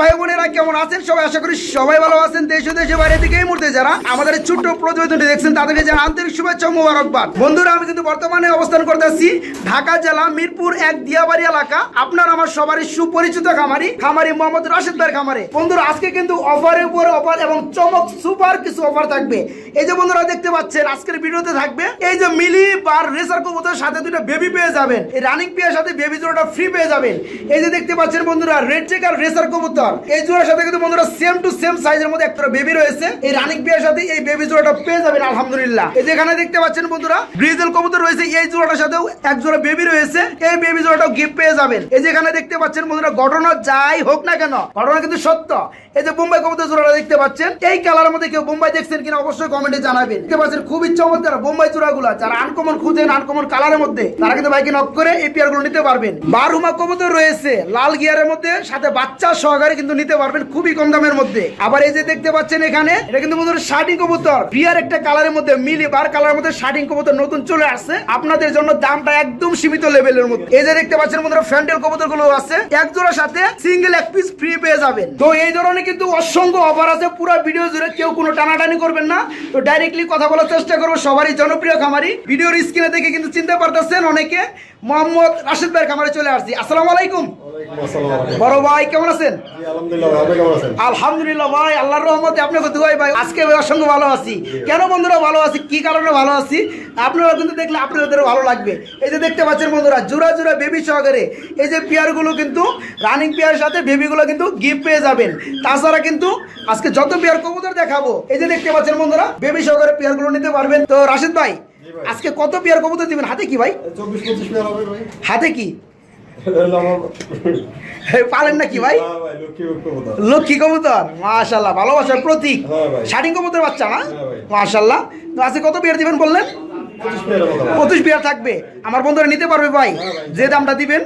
ভাই বোনেরা কেমন আছেন? সবাই আশা করি সবাই ভালো আছেন। দেশ দেশে বাইরে থেকে এই মুহূর্তে যারা আমাদের ছোট্ট প্রতিবেদনটি দেখছেন, তাদেরকে জানা আন্তরিক শুভেচ্ছা মোবারকবাদ। বন্ধুরা, আমি কিন্তু বর্তমানে অবস্থান করতেছি ঢাকা জেলা মিরপুর এক দিয়াবাড়ি এলাকা। আপনার আমার সবারই সুপরিচিত খামারি খামারি মোহাম্মদ রাশেদ ভাইয়ের খামারে। বন্ধুরা, আজকে কিন্তু অফারের উপর অফার এবং চমক সুপার কিছু অফার থাকবে। এই যে বন্ধুরা দেখতে পাচ্ছেন, আজকের ভিডিওতে থাকবে এই যে মিলি বার রেসার কবুতরের সাথে দুটো বেবি পেয়ে যাবেন। এই রানিং পেয়ার সাথে বেবি জোড়াটা ফ্রি পেয়ে যাবেন। এই যে দেখতে পাচ্ছেন বন্ধুরা রেড চেকার রেসার কবুতর। এই জোড়ার সাথে কিন্তু বন্ধুরা সেম টু সেম সাইজের মধ্যে একটা বেবি রয়েছে। এই রানিক পেয়ার সাথে এই বেবি জোড়াটা পেয়ে যাবেন, আলহামদুলিল্লাহ। এই যেখানে দেখতে পাচ্ছেন বন্ধুরা ব্রিজেল কবুতর রয়েছে, এই জোড়াটার সাথেও এক জোড়া বেবি রয়েছে। এই বেবি জোড়াটাও গিফট পেয়ে যাবেন। এই যেখানে দেখতে পাচ্ছেন বন্ধুরা, ঘটনা যাই হোক না কেন, ঘটনা কিন্তু সত্য। এই যে বোম্বাই কবুতর জোড়াটা দেখতে পাচ্ছেন, এই কালারের মধ্যে কেউ বোম্বাই দেখছেন কিনা অবশ্যই কমেন্টে জানাবেন। দেখতে পাচ্ছেন খুবই চমৎকার বোম্বাই জোড়াগুলো যারা আনকমন খুঁজেন আনকমন কালারের মধ্যে, তারা কিন্তু বাইকে নক করে এই পেয়ারগুলো নিতে পারবেন। বারুমা কবুতর রয়েছে, লাল গিয়ারের মধ্যে, সাথে বাচ্চা সহকারে কিন্তু নিতে পারবেন খুবই কম দামের মধ্যে। আবার এই যে দেখতে পাচ্ছেন এখানে, এটা কিন্তু বন্ধুরা শার্টিং কবুতর। পিয়ার একটা কালারের মধ্যে, মিলি বার কালারের মধ্যে শার্টিং কবুতর নতুন চলে আসছে। আপনাদের জন্য দামটা একদম সীমিত লেভেলের মধ্যে। এই যে দেখতে পাচ্ছেন বন্ধুরা ফ্যান্ডেল কবুতরগুলো আছে এক জোড়ার সাথে সিঙ্গেল এক পিস ফ্রি পেয়ে যাবেন। তো এই ধরনের কিন্তু অসংখ্য অফার আছে, পুরো ভিডিও জুড়ে কেউ কোনো টানাটানি করবেন না। তো ডাইরেক্টলি কথা বলার চেষ্টা করব, সবারই জনপ্রিয় খামারি। ভিডিওর স্ক্রিনে দেখে কিন্তু চিনতে পারতেছেন অনেকে। মোহাম্মদ রাশিদ ভাইয়ের খামারে চলে আসছি। আসসালামু আলাইকুম। বড় ভাই কেমন আছেন? আলহামদুলিল্লাহ ভাই, আল্লাহর রহমতে আপনাকে দুয়াই ভাই। আজকে অসংখ্য ভালো আছি। কেন বন্ধুরা ভালো আছি? কি কারণে ভালো আছি? আপনারা কিন্তু দেখলে ভালো লাগবে। এই যে দেখতে পাচ্ছেন বন্ধুরা জোড়া জোড়া বেবি সহকারে এই যে পেয়ারগুলো কিন্তু রানিং পেয়ারের সাথে বেবিগুলো কিন্তু গিফট পেয়ে যাবেন। তাছাড়া কিন্তু আজকে যত পেয়ার কবুতর দেখাবো এই যে দেখতে পাচ্ছেন বন্ধুরা বেবি সহকারে পেয়ারগুলো নিতে পারবেন। তো রাশিদ ভাই আজকে কত পেয়ার কবুতর দিবেন? হাতে কি ভাই। হাতে কি? পালেন নাকি ভাই? হ্যাঁ ভাই, লক্ষ্মী কবুতর। মাশাল্লাহ ভালোবাসার প্রতীক। হ্যাঁ শাড়ি কবুতর বাচ্চা না? হ্যাঁ মাশাল্লাহ আজকে কত বিয়ার দিবেন বললেন? পঁচিশ বিয়ার থাকবে। আমার বন্ধুরা নিতে পারবে ভাই। যে দামটা দিবেন।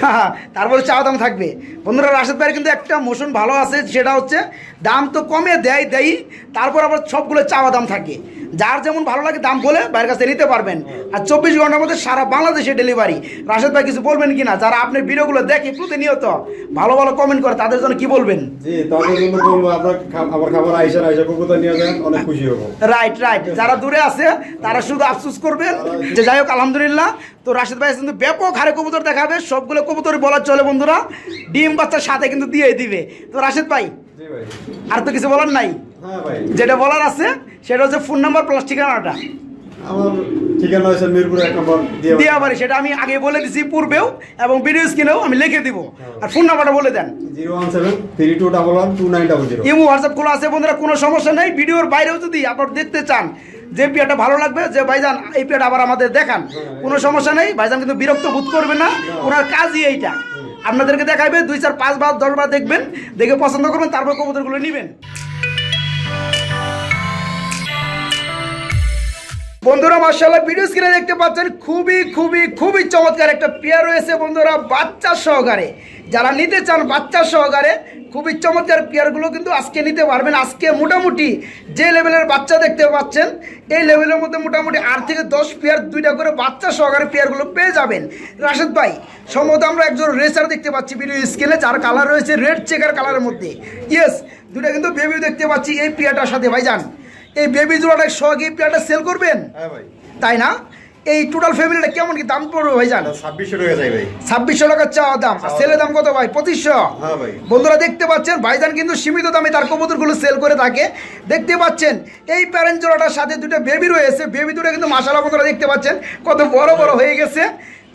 হ্যাঁ। হ্যাঁ, তারপরে চাওয়া দাম থাকবে। বন্ধুরা রাশেদ ভাইয়ের কিন্তু একটা মোশন ভালো আছে সেটা হচ্ছে দাম তো কমে দেয় দেয় তারপর আবার সবগুলো চাওয়া দাম থাকে। যার যেমন ভালো লাগে দাম বলে বাইরের কাছে নিতে পারবেন। আর চব্বিশ ঘণ্টার মধ্যে সারা বাংলাদেশে ডেলিভারি রাশেদ ভাই কিছু বলবেন কিনা? যারা আপনার ভিডিওগুলো দেখে প্রতিনিয়ত ভালো ভালো কমেন্ট করে তাদের জন্য কি বলবেন? জি, তাদের জন্য বলব, আমার খাবার আইসা আইসা কবুতর নিয়ে যান, অনেক খুশি হব। রাইট রাইট যারা দূরে আছে তারা শুধু আফসোস করবেন। যে যাই হোক আলহামদুলিল্লাহ। তো রাশিদ ভাই কিন্তু ব্যাপক হারে কবুতর দেখাবে সবগুলো কবুতর বলার চলে বন্ধুরা। ডিম বাচ্চার সাথে কিন্তু দিয়ে দিবে। তো রাশিদ ভাই আর তো কিছু বলার নাই? হ্যাঁ। যেটা বলার আছে সেটা হচ্ছে ফোন নাম্বার প্লাস ঠিকানাটা। আমার ঠিকানা হয়েছে মিরপুর এক নম্বর দিয়ে সেটা আমি আগে বলে দিছি পূর্বেও এবং ভিডিও স্ক্রিনেও আমি লিখে দিব। আর ফোন নাম্বারটা বলে দেন। Zero one seven three two double one two nine double zero. Imo WhatsApp খোলা আছে বন্ধুরা কোনো সমস্যা নেই। ভিডিওর বাইরেও যদি আপনারা দেখতে চান যে পিয়াটা ভালো লাগবে যে ভাইজান এই পিয়াটা আবার আমাদের দেখান। কোনো সমস্যা নেই ভাইজান কিন্তু বিরক্ত বোধ করবে না। ওনার কাজই এইটা। আপনাদেরকে দেখাবে দুই চার পাঁচ বার দশ বার দেখবেন দেখে পছন্দ করবেন তারপর কবুতরগুলো নেবেন। বন্ধুরা মার্শাল্লাহ ভিডিও স্ক্রিনে দেখতে পাচ্ছেন খুবই খুবই খুবই চমৎকার একটা পেয়ার রয়েছে বন্ধুরা, বাচ্চা সহকারে। যারা নিতে চান বাচ্চা সহকারে, খুবই চমৎকার পেয়ারগুলো কিন্তু আজকে নিতে পারবেন। আজকে মোটামুটি যে লেভেলের বাচ্চা দেখতে পাচ্ছেন, এই লেভেলের মধ্যে মোটামুটি আট থেকে দশ পেয়ার দুইটা করে বাচ্চা সহকারে পেয়ারগুলো পেয়ে যাবেন। রাশেদ ভাই, সম্ভবত আমরা একজন রেসার দেখতে পাচ্ছি ভিডিও স্ক্রিনে যার কালার রয়েছে রেড চেকার কালারের মধ্যে। ইয়েস দুইটা কিন্তু বেবিও দেখতে পাচ্ছি এই পেয়ারটার সাথে, ভাইজান। এই বেবি জোড়াটা সহ এই পেয়ারটা সেল করবেন? হ্যাঁ ভাই। তাই না? এই টোটাল ফ্যামিলিটা কেমন কি দাম পড়বে ভাই জান ছাব্বিশশো টাকা চাই ভাই। ছাব্বিশশো চাওয়া দাম। আর সেলের দাম। কত ভাই? পঁচিশশো? হ্যাঁ ভাই। বন্ধুরা দেখতে পাচ্ছেন ভাইজান কিন্তু সীমিত দামে তার কবুতরগুলো সেল করে থাকে। দেখতে পাচ্ছেন এই প্যারেন্ট জোড়াটার সাথে দুটো বেবি রয়েছে। বেবি দুটো কিন্তু মাসালা বন্ধুরা দেখতে পাচ্ছেন কত বড় বড় হয়ে গেছে।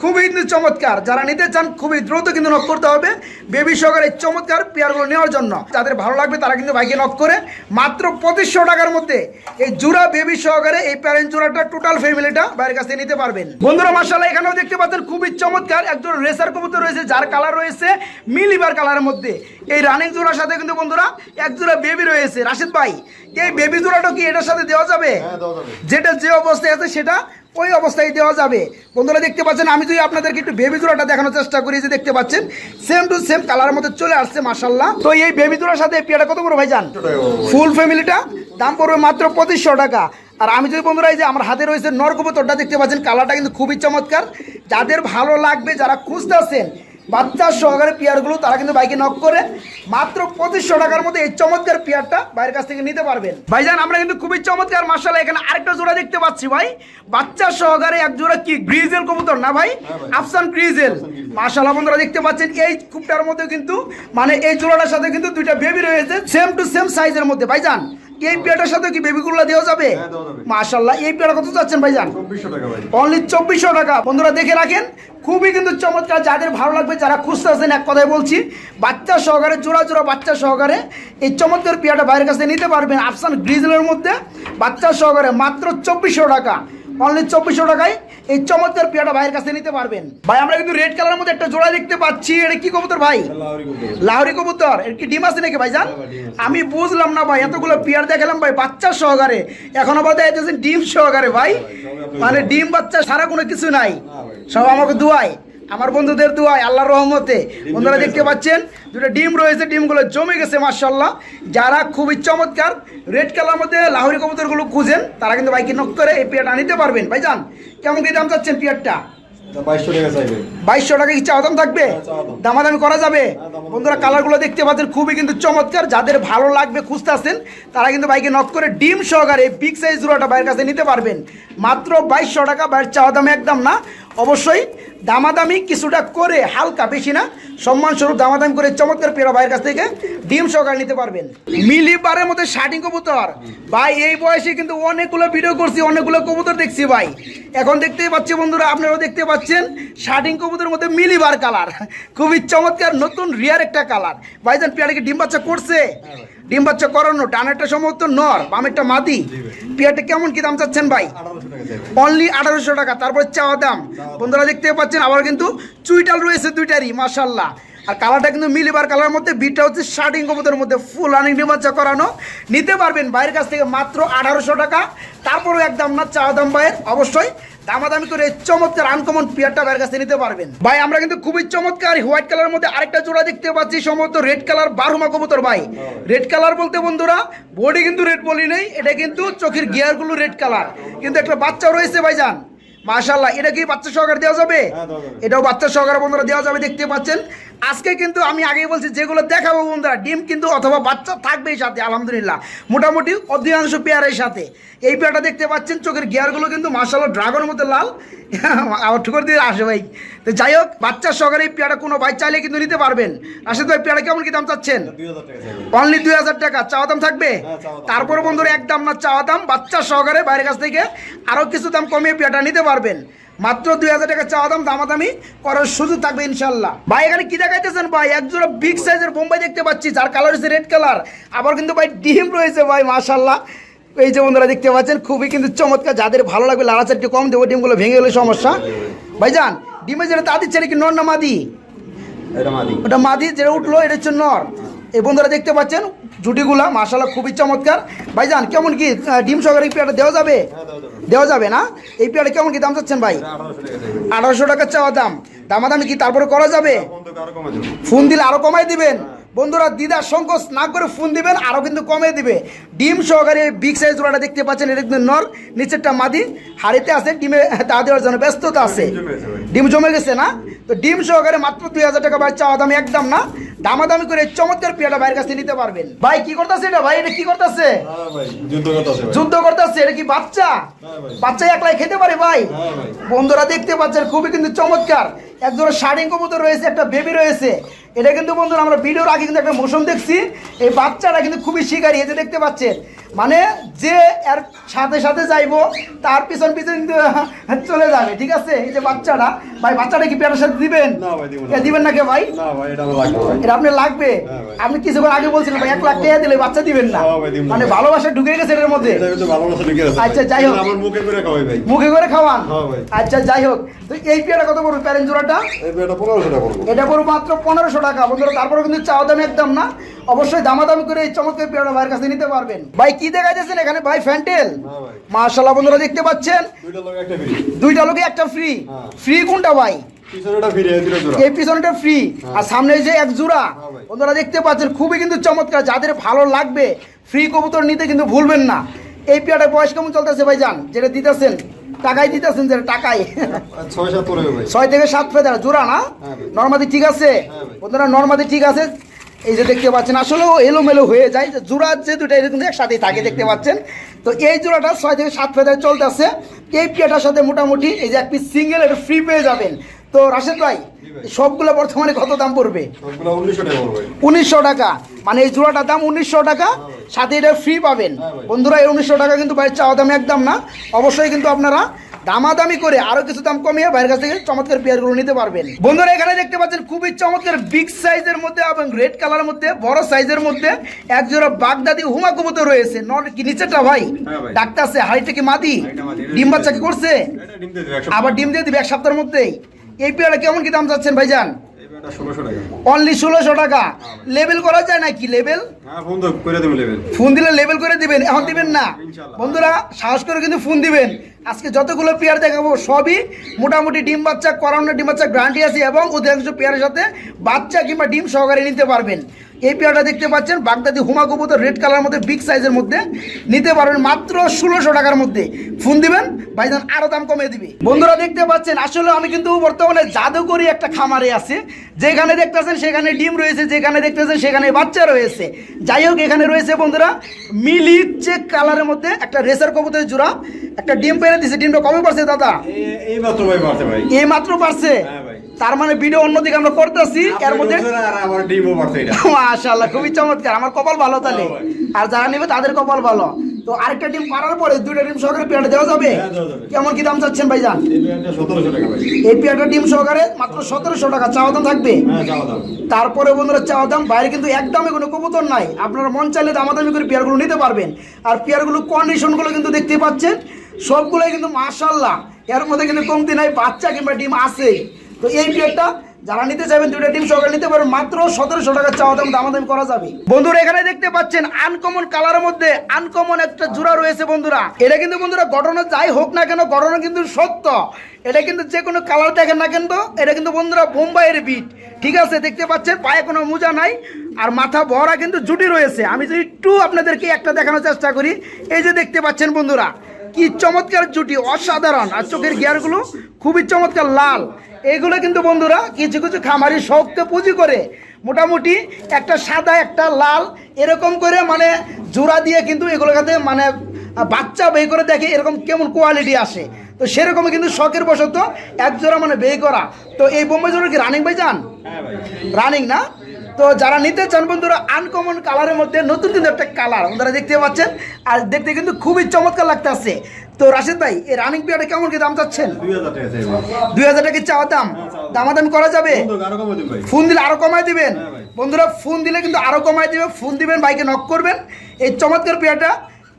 খুবই কিন্তু চমৎকার। যারা নিতে চান খুবই দ্রুত কিন্তু নক করতে হবে। বেবি সহকারে এই চমৎকার পেয়ারগুলো নেওয়ার জন্য। যাদের ভালো লাগবে তারা কিন্তু বাইকে নক করে। মাত্র পঁচিশশো টাকার মধ্যে এই জোড়া বেবি সহকারে এই প্যারেন্ট জোড়াটা টোটাল ফ্যামিলিটা বাইরের কাছে নিতে পারবেন। বন্ধুরা মার্শাল্লাহ এখানেও দেখতে পাচ্ছেন খুবই চমৎকার একজন রেসার কবুতর রয়েছে যার কালার রয়েছে মিলিবার কালারের মধ্যে। এই রানিং জোড়ার সাথে কিন্তু বন্ধুরা এক জোড়া বেবি রয়েছে। রাশিদ ভাই এই বেবি জোড়াটা কি এটার সাথে দেওয়া যাবে? হ্যাঁ দেওয়া যাবে। যেটা যে অবস্থায় আছে সেটা ওই অবস্থায় দেওয়া যাবে। বন্ধুরা দেখতে পাচ্ছেন আমি যদি আপনাদেরকে একটু বেবি জোড়াটা দেখানোর চেষ্টা করি যে দেখতে পাচ্ছেন সেম টু সেম কালার মধ্যে চলে আসছে মাসাল্লাহ তো এই বেবি জোড়ার সাথে পিয়াটা কত করে ভাই যান ফুল ফ্যামিলিটা দাম পড়বে মাত্র পঁচিশশো টাকা। আর আমি যদি বন্ধুরা এই যে আমার হাতে রয়েছে নরকবুতরটা দেখতে পাচ্ছেন কালারটা কিন্তু খুবই চমৎকার। যাদের ভালো লাগবে যারা খুঁজতেছেন বাচ্চা সহকারে পেয়ারগুলো তারা কিন্তু বাইকে নক করে মাত্র পঁচিশশো টাকার মধ্যে এই চমৎকার পেয়ারটা বাইরের কাছ থেকে নিতে পারবেন। ভাইজান আমরা কিন্তু খুবই চমৎকার মার্শাল এখানে আরেকটা জোড়া দেখতে পাচ্ছি ভাই। বাচ্চা সহকারে এক জোড়া কি গ্রিজেল কবুতর না ভাই? আফসান গ্রিজেল মার্শাল বন্ধুরা দেখতে পাচ্ছেন এই কুপটার মধ্যে কিন্তু মানে এই জোড়াটার সাথে কিন্তু দুইটা বেবি রয়েছে সেম টু সেম সাইজের মধ্যে। ভাইজান এই পেয়ারটার সাথে কি বেবিগুলো দেওয়া যাবে? হ্যাঁ, দেওয়া যাবে। মার্শাল্লাহ এই পেয়ারা কত চাচ্ছেন ভাইজান? যান অনলি চব্বিশশো টাকা। বন্ধুরা দেখে রাখেন খুবই কিন্তু চমৎকার যাদের ভালো লাগবে যারা খুঁজতে আছেন এক কথায় বলছি বাচ্চা সহকারে জোড়া জোড়া বাচ্চা সহকারে এই চমৎকার পেয়ারটা বাইরের কাছে নিতে পারবেন আফসান গ্রিজলের মধ্যে। বাচ্চা সহকারে মাত্র চব্বিশশো টাকা। অনলি চব্বিশশো টাকায় এই চমৎকার পেয়াটা ভাইয়ের কাছে নিতে পারবেন। ভাই আমরা কিন্তু রেড কালারের মধ্যে একটা জোড়া দেখতে পাচ্ছি। এটা কি কবুতর ভাই? লাহরি কবুতর। এর কি ডিম আছে নাকি হ্যাঁ ভাই, যান আমি বুঝলাম না ভাই এতগুলো পেয়ার দেখালাম ভাই বাচ্চা সহকারে। এখন আবার দেখা যাচ্ছে ডিম সহকারে ভাই। মানে ডিম বাচ্চা সারা কোনো কিছু নাই। সব আমাকে দুয়াই আমার বন্ধুদের দুয়াই আল্লাহর রহমতে। বন্ধুরা দেখতে পাচ্ছেন? দুটো ডিম রয়েছে ডিমগুলো জমে গেছে মার্শাল্লাহ যারা খুবই চমৎকার রেড কালার মধ্যে লাহোরি কবুতরগুলো খুঁজেন তারা কিন্তু বাইকে নক করে এই পেয়ারটা নিতে পারবেন। ভাইজান কেমন কি দাম চাচ্ছেন পেয়ারটা? বাইশশো টাকা কি চাওয়া দাম থাকবে? হ্যাঁ। দামাদামি করা যাবে? দামাদামি বন্ধুরা কালারগুলো দেখতে পাচ্ছেন খুবই কিন্তু চমৎকার। যাদের ভালো লাগবে খুঁজতে আসেন তারা কিন্তু বাইকে নক করে ডিম সহকারে বিগ সাইজ জোড়াটা বাইরের কাছে নিতে পারবেন। মাত্র বাইশশো টাকা বাইরের চাওয়া দামে একদম না। অবশ্যই দামাদামি কিছুটা করে হালকা, বেশি না। সম্মানস্বরূপ দামাদামি করে চমৎকার পেয়ারা ভাইয়ের কাছ থেকে ডিম সহকারে নিতে পারবেন। মিলি মিলিবারের মধ্যে শার্টিং কবুতর। ভাই, এই বয়সে কিন্তু অনেকগুলো ভিডিও করছি, অনেকগুলো কবুতর দেখছি ভাই। এখন দেখতেই পাচ্ছি বন্ধুরা, আপনারাও দেখতে পাচ্ছেন শার্টিং কবুতরের মধ্যে মিলিবার কালার। খুবই চমৎকার নতুন রিয়ার একটা কালার। ভাইজান পেয়ারাকে ডিম বাচ্চা করছে। ডিম বাচ্চা করানো ডানেরটা সম্ভবত নর বামেরটা মাদি। পেয়ারটা কেমন কি দাম চাচ্ছেন ভাই? অনলি আঠারোশো টাকা তারপর চাওয়া দাম। বন্ধুরা দেখতে পাচ্ছেন আবার কিন্তু চুইটাল রয়েছে দুইটারই মাশাল্লাহ আর কালারটা কিন্তু মিলিবার কালার মধ্যে বিটটা হচ্ছে শার্টিং কবুতরের মধ্যে ফুল আনিং নির্বাচা করানো। নিতে পারবেন বাইরের কাছ থেকে মাত্র আঠারোশো টাকা। তারপরেও একদম না চাওয়া দাম ভাইয়ের অবশ্যই। দামাদামি করে চমৎকার আনকমন পিয়ারটা বাইরের কাছে নিতে পারবেন। ভাই আমরা কিন্তু খুবই চমৎকার হোয়াইট কালারের মধ্যে আরেকটা জোড়া দেখতে পাচ্ছি সম্ভবত রেড কালার বারুমা কবুতর ভাই। রেড কালার বলতে বন্ধুরা বডি কিন্তু রেড বলি নেই এটা কিন্তু চোখের গিয়ারগুলো রেড কালার কিন্তু একটা বাচ্চা রয়েছে ভাইজান। মাশাল্লাহ এটা কি বাচ্চা সহকারে হ্যাঁ, দেওয়া যাবে। এটাও বাচ্চা সহকারে বন্ধুরা দেওয়া যাবে দেখতে পাচ্ছেন। আজকে কিন্তু আমি আগেই বলছি যেগুলো দেখাবো বন্ধুরা ডিম কিন্তু অথবা বাচ্চা থাকবেই সাথে আলহামদুলিল্লাহ। মোটামুটি অধিকাংশ পেয়ারের সাথে। এই পেয়ারটা দেখতে পাচ্ছেন চোখের গিয়ারগুলো কিন্তু মার্শাল্লাহ ড্রাগনের মধ্যে লাল। আবার ঠুকর দিয়ে আসে ভাই। তো যাই হোক বাচ্চার সহকারে এই পেয়ারটা কোনো ভাই চাইলে কিন্তু নিতে পারবেন। রাশেদ ভাই পেয়ারটা কেমন কি দাম চাচ্ছেন? অনলি দুই হাজার টাকা। চাওয়া দাম থাকবে? হ্যাঁ, দাম। তারপর বন্ধুরা একদম না চাওয়া দাম। বাচ্চা সহকারে বাইরের কাছ থেকে আরও কিছু দাম কমিয়ে পেয়াটা নিতে পারবেন। মাত্র দুই হাজার টাকা চাওয়া দাম দামাদামি করার সুযোগ থাকবে ইনশাল্লাহ। ভাই এখানে কি দেখাইতেছেন ভাই? এক জোড়া বিগ সাইজের বোম্বাই দেখতে পাচ্ছি যার কালার হচ্ছে রেড কালার আবার কিন্তু ভাই ডিম রয়েছে ভাই মাশাল্লাহ। এই যে বন্ধুরা দেখতে পাচ্ছেন খুবই কিন্তু চমৎকার। যাদের ভালো লাগবে লাড়াচা একটু কম দেবো ডিমগুলো ভেঙে গেলে সমস্যা। ভাইজান ডিমে যেটা তা দিচ্ছে নাকি নর না মাদি? এটা মাদি। ওটা মাদি যেটা উঠল এটা হচ্ছে নর। এই বন্ধুরা দেখতে পাচ্ছেন জুটিগুলা মাশাল্লাহ খুবই চমৎকার। ভাই যান কেমন কি ডিম সহকারে এই পেয়ারটা দেওয়া যাবে? হ্যাঁ দেওয়া যাবে। না? এই পেয়ারটা কেমন কি দাম চাচ্ছেন ভাই? আঠারোশো টাকা চাওয়া দাম। দামাদামি কি তারপরে করা যাবে? ফোন দিলে আরও কমাই দিবেন? বন্ধুরা দিদা সংকোচ না করে ফোন দিবেন আরও কিন্তু কমে দিবে। ডিম সহকারে বিগ সাইজ জোড়াটা দেখতে পাচ্ছেন এটা কিন্তু নর নিচেরটা মাদি। হাড়িতে আছে ডিমে তা দেওয়ার জন্য ব্যস্ততা আছে। ডিম জমে গেছে না? তো ডিম সহকারে মাত্র দুই হাজার টাকা ভাই চাওয়া দামি একদম না। দামাদামি করে চমৎকার পেয়াটা ভাইয়ের কাছে নিতে পারবেন। ভাই কি করতেছে এটা? ভাই এটা কি করতেছে? হ্যাঁ যুদ্ধ করতেছে এটা কি বাচ্চা? হ্যাঁ বাচ্চা একলাই খেতে পারে হ্যাঁ ভাই। বন্ধুরা দেখতে পাচ্ছেন খুবই কিন্তু চমৎকার। একজন শাড়িং কবুতর রয়েছে, একটা বেবি রয়েছে। এটা কিন্তু বন্ধুরা আমরা ভিডিওর আগে কিন্তু একটা মোশন দেখছি। এই বাচ্চারা কিন্তু খুবই শিকারী এতে দেখতে পাচ্ছেন। মানে যে এর সাথে সাথে যাইবো তার পিছন পিছন চলে যাবে ঠিক আছে? এই যে বাচ্চাটা ভাই বাচ্চাটা কি পেয়ারের সাথে দিবেন? দিবেন না কে ভাই? এটা আমার লাগবে আপনার লাগবে? হ্যাঁ আপনি কিছুক্ষণ আগে বলছিলেন ভাই এক লাখ টাকা দিলে বাচ্চা দিবেন না। মানে ভালোবাসা ঢুকে গেছে এটার মধ্যে। আচ্ছা, যাই হোক। মুখে করে খাওয়াই ভাই। মুখে করে খাওয়ান? হ্যাঁ আচ্ছা যাই হোক। তো এই পেয়ারা কত পড়বে প্যারেন্ট জোড়াটা? এটা পড়বে মাত্র পনেরোশো টাকা। বন্ধুরা তারপরে কিন্তু চাওয়া দামি একদম না। অবশ্যই দামাদামি করে এই চমৎকার পেয়ারা ভাইয়ের কাছে নিতে পারবেন। ভাই কি দেখাইতেছেন এখানে? ভাই ফ্যান্টেল? হ্যাঁ মার্শাল্লাহ বন্ধুরা দেখতে পাচ্ছেন? দুইটা লোক একটা ফ্রি হ্যাঁ। ফ্রি কোনটা ভাই? এই পিছনটা ফ্রি আর সামনে যে এক জোড়া হ্যাঁ বন্ধুরা দেখতে পাচ্ছেন খুবই কিন্তু চমৎকার। যাদের ভালো লাগবে ফ্রি কবুতর নিতে কিন্তু ভুলবেন না। এই পেয়ারটার বয়স কেমন চলতেছে ভাই যান যেটা দিতেছেন টাকায় দিতেছেন যে টাকায়। ছয় সাত পরে ভাই ছয় থেকে সাত ফেদার জোড়া না? হ্যাঁ নর্মাদি ঠিক আছে? বন্ধুরা নর্মাদি ঠিক আছে? এই যে দেখতে পাচ্ছেন আসলেও এলোমেলো হয়ে যায়। যে জোড়া যে দুটো এটা কিন্তু একসাথেই থাকে দেখতে পাচ্ছেন। তো এই জোড়াটা ছয় থেকে সাত ফেদার চলতেছে। এই পিয়াটার সাথে মোটামুটি এই যে এক পিস সিঙ্গেল এটা ফ্রি পেয়ে যাবেন। তো রাশেদ ভাই। সবগুলো বর্তমানে কত দাম পড়বে? উনিশশো টাকা মানে এই জোড়াটার দাম উনিশশো টাকা সাথে এটা ফ্রি পাবেন। হ্যাঁ বন্ধুরা এই উনিশশো টাকা কিন্তু বাইরের চাওয়া দাম একদম না। অবশ্যই কিন্তু আপনারা দামাদামি করে আরও কিছু দাম কমিয়ে বাইরের কাছ থেকে চমৎকার পেয়ারগুলো নিতে পারবেন। বন্ধুরা এখানে দেখতে পাচ্ছেন খুবই চমৎকার বিগ সাইজের মধ্যে এবং রেড কালারের মধ্যে বড় সাইজের মধ্যে এক জোড়া বাগদাদি হুমা কবুতর রয়েছে। কি নিচেটা ভাই? হ্যাঁ ডাক্তার আছে হাড়িটা কি মাদি? ডিম বাচ্চা কি করছে? আবার ডিম দিয়ে দিবে এক সপ্তাহের মধ্যেই। এই পেয়ারা কেমন কি দাম চাচ্ছেন ভাইজান? অনলি ষোলোশো টাকা। লেবেল করা যায় নাকি লেবেল হ্যাঁ লেবেল ফোন দিলে লেবেল করে দিবেন এখন দিবেন না। বন্ধুরা সাহস করে কিন্তু ফোন দিবেন। আজকে যতগুলো পেয়ার দেখাবো, সবই মোটামুটি ডিম বাচ্চা, করানো ডিম বাচ্চা গ্রান্টি আছে এবং অধিকাংশ পেয়ারের সাথে বাচ্চা কিংবা ডিম সহকারে নিতে পারবেন। এই পেয়ারটা দেখতে পাচ্ছেন, বাগদাদি হুমা কবুতর রেড কালার মধ্যে বিগ সাইজের মধ্যে নিতে পারবেন মাত্র ষোলোশো টাকার মধ্যে। ফোন দিবেন, ভাইজান আরও দাম কমিয়ে দিবে। বন্ধুরা দেখতে পাচ্ছেন, আসলে আমি কিন্তু বর্তমানে জাদুকরি একটা খামারে আছে। যেখানে দেখতেছেন, সেখানে ডিম রয়েছে, যেখানে দেখতেছেন, সেখানে বাচ্চা রয়েছে। যাই হোক, এখানে রয়েছে বন্ধুরা মিলি চেক কালারের মধ্যে একটা রেসার কবুতরের জোড়া, একটা ডিম পেরে দিছে ডিমটা কবে পারছে দাদা? এই- মাত্র ভাই পারছে ভাই। এই মাত্র পারছে হ্যাঁ ভাই। তার মানে ভিডিও অন্যদিকে আমরা করতেছি এর মধ্যে মাশাআল্লাহ খুবই চমৎকার। আমার কপাল ভালো তাহলে। হ্যাঁ আর যারা নেবে তাদের কপাল ভালো। তো আরেকটা ডিম পারার পরে দুইটা ডিম সহকারে পেয়ারটা দেওয়া যাবে? হ্যাঁ, দেওয়া যাবে। কেমন কি দাম চাচ্ছেন ভাই। এই পেয়ারটা ডিম সহকারে মাত্র সতেরোশো টাকা। চাওয়া দাম থাকবে? তারপরে বন্ধুরা চাওয়া দাম। বাইরে কিন্তু একদমই কোনো কবুতর নাই। আপনারা মন চাইলে দামাদামি করে পেয়ারগুলো নিতে পারবেন। আর পেয়ারগুলো কন্ডিশনগুলো কিন্তু দেখতে পাচ্ছেন। সবগুলোই কিন্তু মাশাল্লাহ এর মধ্যে কিন্তু কমতি নাই, বাচ্চা কিংবা ডিম আছে তো এই পেয়ারটা যারা নিতে চাইবেন, দুইটা ডিম সহকারে নিতে পারবেন, মাত্র সতেরোশো টাকা চাওয়া দাম দামাদামি করা যাবে। বন্ধুরা, এখানে দেখতে পাচ্ছেন আনকমন কালারের মধ্যে আনকমন একটা জোড়া রয়েছে বন্ধুরা। এটা কিন্তু বন্ধুরা ঘটনা যাই হোক না কেন ঘটনা কিন্তু সত্য। এটা কিন্তু যে কোনো কালার দেখেন না কিন্তু এটা কিন্তু বন্ধুরা বোম্বাইয়ের বিট ঠিক আছে, দেখতে পাচ্ছেন, পায়ে কোনো মোজা নাই, আর মাথা ভরা কিন্তু জুটি রয়েছে। আমি যদি একটু আপনাদেরকে একটা দেখানোর চেষ্টা করি, এই যে দেখতে পাচ্ছেন বন্ধুরা কি চমৎকার জুটি অসাধারণ। আর চোখের গিয়ারগুলো খুবই চমৎকার লাল। এগুলো কিন্তু বন্ধুরা কিছু কিছু খামারি শখকে পুঁজি করে মোটামুটি একটা সাদা একটা লাল এরকম করে মানে জোড়া দিয়ে কিন্তু এগুলোর কাছে মানে বাচ্চা বের করে দেখে এরকম কেমন কোয়ালিটি আসে। তো সেরকমই কিন্তু শখের বশত এক জোড়া মানে বের করা। তো এই বোম্বাই জোড়া কি রানিং ভাই যান হ্যাঁ রানিং না? তো যারা নিতে চান বন্ধুরা আনকমন কালারের মধ্যে নতুন কিন্তু একটা কালার আপনারা দেখতে পাচ্ছেন। আর দেখতে কিন্তু খুবই চমৎকার লাগতেছে। তো রাশেদ ভাই, এই রানিং পিয়াটা কেমন কি দাম চাচ্ছেন? দুই হাজার টাকা চাওয়া দাম। দামাদামি করা যাবে? ফোন দিলে আরও কমায় দিবেন। বন্ধুরা, ফোন দিলে কিন্তু আরও কমায় দিবে ফোন দিবেন, বাইকে নক করবেন। এই চমৎকার পেয়াটা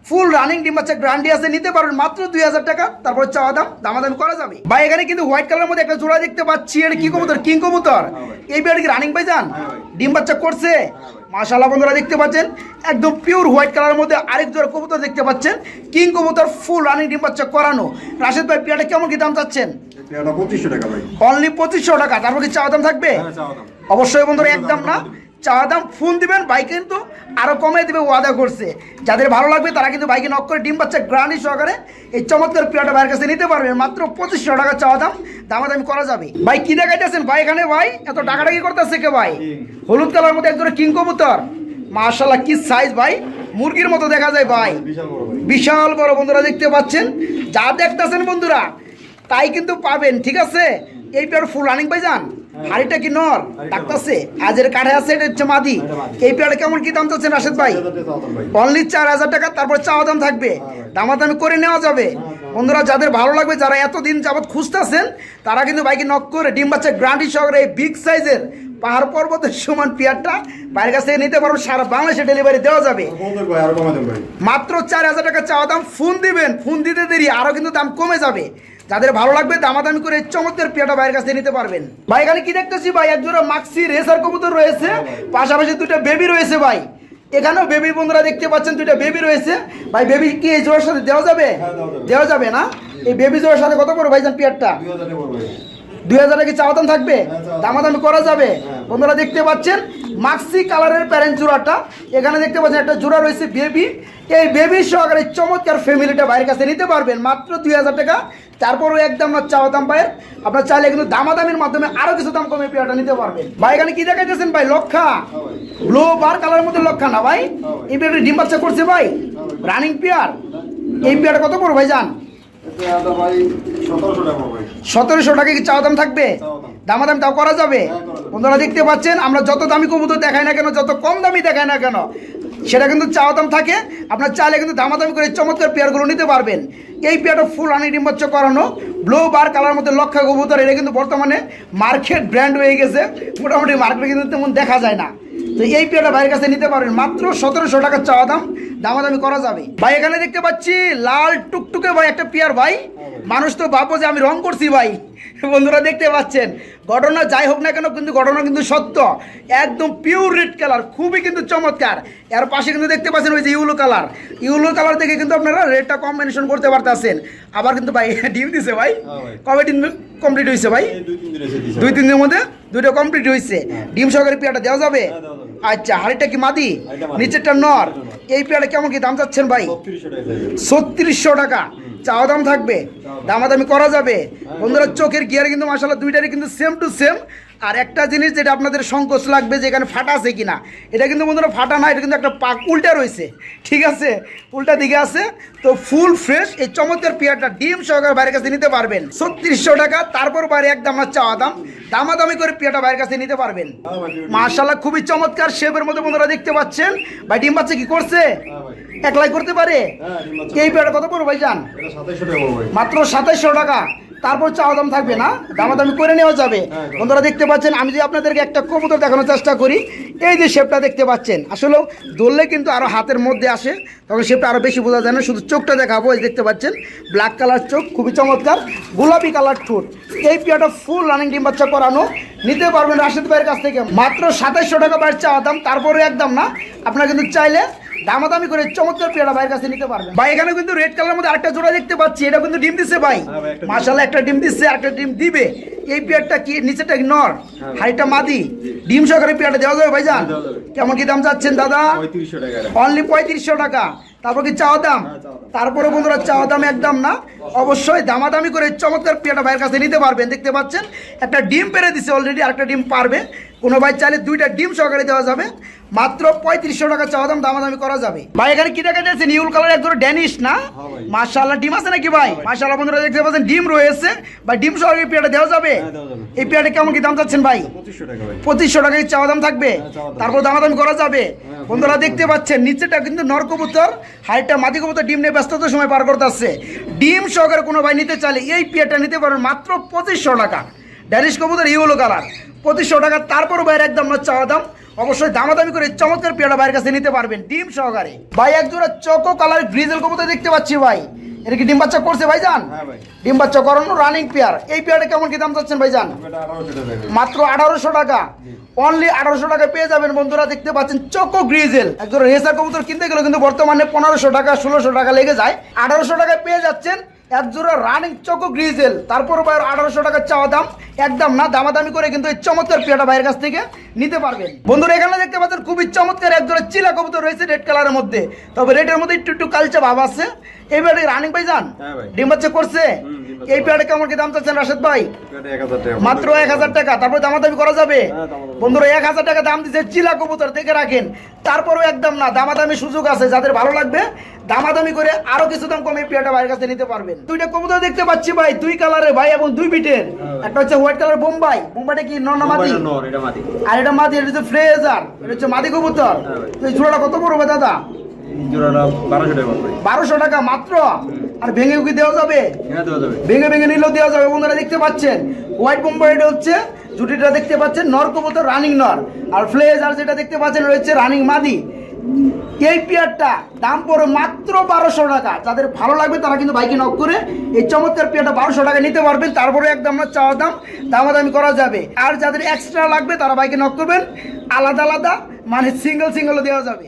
ফুল রানিং ডিম গ্রান্ডি আছে নিতে পারবেন মাত্র দুই হাজার টাকা তারপর চাওয়া দাম দামাদামি করা যাবে। ভাই এখানে কিন্তু হোয়াইট কালারের মধ্যে একটা জোড়া দেখতে পাচ্ছি এটা কি কবুতর? কিং কবুতর। এই পেয়ারটা কি রানিং পাই যান হ্যাঁ ডিম বাচ্চা করছে। মাশাআল্লাহ বন্ধুরা দেখতে পাচ্ছেন? একদম পিওর হোয়াইট কালারের মধ্যে আরেক জোড়া কবুতর দেখতে পাচ্ছেন। কিং কবুতর ফুল রানিং ডিম বাচ্চা করানো। রাশেদ ভাই পেয়ারটা কেমন কি দাম চাচ্ছেন? এই পঁচিশশো টাকা ভাই। অনলি পঁচিশশো টাকা তারপর কি চাওয়া দাম থাকবে? হ্যাঁ অবশ্যই বন্ধুরা একদম না। চাওয়া দাম ফোন দিবেন বাইক কিন্তু আরও কমে দিবে ওয়াদা করছে। যাদের ভালো লাগবে তারা কিন্তু বাইকে নক করে ডিম বাচ্চা গ্রানি সহকারে। এই চমৎকার পিয়াটা ভাইয়ের কাছে নিতে পারবেন মাত্র পঁচিশশো টাকা চাওয়া দাম দামাদামি করা যাবে। ভাই কি দেখাইতেছেন ভাই এখানে ভাই? এত ডাকাডাকি করতেছে কে ভাই? হলুদ কালার মধ্যে একজন কিং কবুতর। মার্শাল্লাহ কি সাইজ ভাই? মুরগির মতো দেখা যায় ভাই। বিশাল বড় ভাই। বিশাল বড় বন্ধুরা দেখতে পাচ্ছেন। যা দেখতেছেন বন্ধুরা তাই কিন্তু পাবেন ঠিক আছে? এই পেয়ার ফুল রানিং পাই যান হাড়িটা কি নর? ডাকতেছে। আজের কাঠে আছে এটা হচ্ছে মাদি। এই পেয়ারটা কেমন কি দাম চাচ্ছেন রাশেদ ভাই? দাম অনলি চার হাজার টাকা তারপর চাওয়া দাম থাকবে। দামাদামি করে নেওয়া যাবে। বন্ধুরা যাদের ভালো লাগবে যারা এতদিন যাবত খুঁজতেছেন তারা কিন্তু বাইকে নক করে ডিম বাচ্চা গ্রান্টি শহরে এই বিগ সাইজের পাহাড় পর্বতের সমান পেয়ারটা বাইরের কাছ থেকে নিতে পারব সারা বাংলাদেশে ডেলিভারি দেওয়া যাবে। মাত্র চার হাজার টাকা চাওয়া দাম ফোন দিবেন। ফোন দিতে দেরি আরও কিন্তু দাম কমে যাবে। যাদের ভালো লাগবে দামাদামি করে চমৎকার পেয়াটা বাইরের কাছে নিতে পারবেন। ভাই এখানে কি দেখতেছি ভাই? একজোড়া মাক্সি রেসার কবুতর রয়েছে। পাশাপাশি দুটো বেবি রয়েছে ভাই। এখানেও বেবি বন্ধুরা দেখতে পাচ্ছেন দুইটা বেবি রয়েছে। ভাই বেবি কি এই জোড়ার সাথে দেওয়া যাবে? হ্যাঁ, দেওয়া যাবে। না? এই বেবি জোড়ার সাথে কত পড়বে ভাইজান পেয়ারটা? দুই হাজার টাকা পড়বে। ভাই দুই হাজার টাকা চাওয়া দাম থাকবে? হ্যাঁ, দামাদামি করা যাবে? হ্যাঁ। বন্ধুরা দেখতে পাচ্ছেন মাক্সি কালারের প্যারেন্ট জোড়াটা। এখানে দেখতে পাচ্ছেন একটা জোড়া রয়েছে বেবি এই বেবি সহকারে চমৎকার ফ্যামিলিটা বাইরের কাছে নিতে পারবেন। মাত্র দুই হাজার টাকা। তারপরও একদম না চাওয়া দাম পায় আপনার চাইলে কিন্তু দামাদামির মাধ্যমে আরও কিছু দাম কমে পেয়ারটা নিতে পারবেন। ভাই, এখানে কি দেখাইতেছেন ভাই? লক্ষা। ব্লু বার কালারের মধ্যে লক্ষা না ভাই? এই পেয়ারটা ডিম বাচ্চা করছে ভাই? রানিং পেয়ার এই পেয়ারটা কত পড়ো ভাই যান সতেরোশো টাকা কি চাওয়া দাম থাকবে? চাওয়া দাম। তাও করা যাবে করা যাবে। বন্ধুরা দেখতে পাচ্ছেন, আমরা যত দামি কবুতর দেখাই না কেন, যত কম দামি দেখাই না কেন সেটা কিন্তু চাওয়া দাম থাকে। আপনার চাইলে কিন্তু দামাদামি করে চমৎকার পেয়ারগুলো নিতে পারবেন। এই পেয়ারটা ফুল রানি ডিম্বাচ্চ করানো। ব্লু বার কালার মধ্যে লক্ষা কবুতর, এটা কিন্তু বর্তমানে মার্কেট ব্র্যান্ড হয়ে গেছে। মোটামুটি মার্কেটে কিন্তু তেমন দেখা যায় না। তো এই পেয়ারটা ভাইয়ের কাছে নিতে পারবেন। মাত্র সতেরোশো টাকার চাওয়া দাম দামাদামি করা যাবে। ভাই, এখানে দেখতে পাচ্ছি লাল টুকটুকে ভাই একটা পেয়ার, ভাই। মানুষ তো ভাবো যে আমি রং করছি, ভাই। বন্ধুরা দেখতে পাচ্ছেন। ঘটনা যাই হোক না কেন কিন্তু ঘটনা কিন্তু সত্য। একদম পিওর রেড কালার খুবই কিন্তু চমৎকার। এর পাশে কিন্তু দেখতে পাচ্ছেন ওই যে ইউলো কালার ইউলো কালার থেকে কিন্তু আপনারা রেডটা কম্বিনেশন করতে পারতেছেন। আবার কিন্তু ভাই ডিম দিছে ভাই। হ্যাঁ। কবে ডিম কমপ্লিট হয়েছে ভাই? দুই তিন দিনের মধ্যে দুইটা কমপ্লিট হয়েছে ডিম সহকারে দেওয়া যাবে? হ্যাঁ, দেওয়া যাবে। আচ্ছা হাড়িটা কি মাদি। নিচেরটা নর। এই পেয়ারটা কেমন কি দাম চাচ্ছেন ভাই? ছত্রিশশো টাকা চাইবে। ছত্রিশশো টাকা। চাওয়া দাম থাকবে। দামাদামি করা যাবে। বন্ধুরা চোখের গিয়ার কিন্তু মাসাল্লাহ দুইটারই কিন্তু সেম টু সেম আর একটা জিনিস যেটা আপনাদের সংকোচ লাগবে যে এখানে ফাটা আছে কিনা এটা কিন্তু বন্ধুরা ফাটা না এটা কিন্তু একটা পাক উল্টা রয়েছে ঠিক আছে? উল্টা দিকে আছে তো ফুল ফ্রেশ এই চমৎকার পেয়ারটা ডিম সহকারে বাইরের কাছে নিতে পারবেন। ছত্রিশশো টাকা তারপর বাইরে একদম না চাওয়া দাম দামাদামি করে পেয়ারটা বাইরের কাছে নিতে পারবেন। মার্শাল্লাহ খুবই চমৎকার শেপের মধ্যে বন্ধুরা দেখতে পাচ্ছেন। ভাই ডিম বাচ্চা কি করছে। একলাই করতে পারে? হ্যাঁ, এই পেয়ারটা কত পড়বে ভাই। যান। মাত্র সাতাইশশো টাকা। তারপর চাওয়া দাম থাকবে না দামাদামি করে নেওয়া যাবে। বন্ধুরা দেখতে পাচ্ছেন আমি যদি আপনাদেরকে একটা কবুতর দেখানোর চেষ্টা করি এই যে শেপটা দেখতে পাচ্ছেন আসলে দৌড়লে কিন্তু আরও হাতের মধ্যে আসে তখন শেপটা আরও বেশি বোঝা যায় না শুধু চোখটা দেখাবো এই দেখতে পাচ্ছেন ব্ল্যাক কালার চোখ খুবই চমৎকার গোলাপি কালার ঠোঁট। এই পিয়াটা ফুল রানিং ডিম বাচ্চা করানো নিতে পারবেন রাশেদ ভাইয়ের কাছ থেকে মাত্র সাতাইশশো টাকা বাইরের চাওয়া দাম তারপরে একদম না আপনারা কিন্তু চাইলে দামাদামি করে চমৎকার পেয়ারা ভাইয়ের কাছে নিতে পারবেন। ভাই এখানে কিন্তু রেড কালারের মধ্যে আরেকটা জোড়া দেখতে পাচ্ছি। এটা কিন্তু ডিম দিচ্ছে ভাই। হ্যাঁ একটা মাশাআল্লাহ একটা ডিম দিচ্ছে একটা ডিম দিবে। এই পেয়ারটা কি? নিচেটা নর হ্যাঁ। হাড়িটা মাদি। ডিম সহকারে পেয়ারটা দেওয়া যাবে ভাইজান। কেমন কি দাম চাচ্ছেন দাদা? অনলি পঁয়ত্রিশশো টাকা। তারপর কি চাওয়া দাম? হ্যাঁ। তারপরে বন্ধুরা চাওয়া দাম একদম না। অবশ্যই দামাদামি করে চমৎকার পেয়াটা ভাইয়ের কাছে নিতে পারবেন। দেখতে পাচ্ছেন একটা ডিম পেরে দিছে অলরেডি আরেকটা ডিম পারবে। কোনো ভাই চাইলে দুইটা ডিম সহকারে দেওয়া যাবে মাত্র পঁয়ত্রিশশো টাকা চাওয়া দাম দামাদামি করা যাবে। ভাই এখানে কি দেখা যাচ্ছে? নিউল কালার একদম ড্যানিশ না? হ্যাঁ। মাশাআল্লাহ ডিম আছে নাকি ভাই? মাশাআল্লাহ বন্ধুরা দেখতে পাচ্ছেন ডিম রয়েছে। বা ডিম সহকারে পেয়াটা দেওয়া যাবে? হ্যাঁ, দেওয়া যাবে। এই পেয়াটা কেমন কি দাম চাচ্ছেন ভাই? পঁচিশশো টাকা চাওয়া দাম থাকবে? হ্যাঁ। তারপর দামাদামি করা যাবে? হ্যাঁ, বন্ধুরা দেখতে পাচ্ছেন। নিচেটা কিন্তু নরকবুতর হাইটটা মাটি কবুতর ডিম নিয়ে ব্যস্ততার সময় পার করতে আসছে। ডিম সহকারে কোনো ভাই নিতে চাইলে এই পেয়ারটা নিতে পারবেন মাত্র পঁচিশশো টাকা। ড্যানিশ কবুতর ইউলো কালার। পঁচিশশো টাকা তারপর বাইরে একদম না চাওয়া দাম। অবশ্যই দামাদামি করে চমৎকার পেয়ারা বাইরের কাছে নিতে পারবেন ডিম সহকারে। ভাই এক জোড়া চকো কালার গ্রিজেল কবুতর দেখতে পাচ্ছি ভাই। এটা কি ডিম বাচ্চা করছে ভাই জান হ্যাঁ। ডিম বাচ্চা করানো রানিং পেয়ার এই পেয়ারটা কেমন কি দাম চাচ্ছেন ভাই জান এটা আঠারোশো টাকা ভাই। মাত্র আঠারোশো টাকা। অনলি আঠারোশো টাকা পেয়ে যাবেন বন্ধুরা দেখতে পাচ্ছেন চকো গ্রিজেল। একজন রেসার কবুতর কিনতে গেলে কিন্তু বর্তমানে পনেরোশো টাকা ষোলোশো টাকা লেগে যায়। আঠারোশো টাকায় পেয়ে যাচ্ছেন এক জোড়া রানিং চকো গ্রিজেল তারপর বাইর আঠারোশো টাকা চাওয়া দাম। একদম না, দামাদামি করে কিন্তু এই চমৎকার পেয়াটা ভাইয়ের কাছ থেকে। নিতে পারবেন। বন্ধুরা এখানে দেখতে পাচ্ছেন খুবই চমৎকার এক জোড়া চিলা কবুতর রয়েছে রেড কালারের মধ্যে। তবে রেডের মধ্যে একটু একটু কালচা ভাব আছে। এই পেয়ারে রানিং ভাই। যান ডিম বাচ্চা করছে। এই পেয়ারে কেমন কি দাম চাচ্ছেন রাশেদ ভাই। মাত্র এক হাজার টাকা তারপরে দামাদামি করা যাবে? হ্যাঁ, বন্ধুরা এক হাজার টাকা দাম দিচ্ছে চিলা কবুতর দেখে রাখেন। তারপরেও একদম না দামাদামি সুযোগ আছে যাদের ভালো লাগবে দামাদামি করে আরও কিছু দাম কমে পেয়াটা ভাইয়ের কাছে নিতে পারবেন। দুইটা কবুতর দেখতে পাচ্ছি ভাই দুই কালারের ভাই এবং দুই বিটের। হ্যাঁ। একটা হচ্ছে হোয়াইট কালার বোম্বাই। বোম্বাইটা কি নর, মাদি। আর এটা মাদি এটা হচ্ছে ফ্রেজার এটা হচ্ছে মাদি কবুতর। হ্যাঁ তো এই জোড়াটা কত বড় দাদা? বারোশো টাকা মাত্র? আর ভেঙে কি দেওয়া যাবে। ভেঙে ভেঙে নিলেও দেওয়া যাবে বন্ধুরা দেখতে পাচ্ছেন। হোয়াইট হচ্ছে জুটিটা দেখতে পাচ্ছেন নর কবুতর রানিং নর। আর ফ্লেজ আর যেটা দেখতে পাচ্ছেন রয়েছে রানিং মাদি। এই পেয়ারটা দাম পড়ে মাত্র বারোশো টাকা। যাদের ভালো লাগবে তারা কিন্তু বাইকে নক করে এই চমৎকার পেয়ারটা বারোশো টাকা নিতে পারবেন। তারপরে একদম না চাওয়া দাম, দামাদামি করা যাবে। আর যাদের এক্সট্রা লাগবে তারা বাইকে নক করবেন। আলাদা আলাদা মানে সিঙ্গেল সিঙ্গেলও দেওয়া যাবে।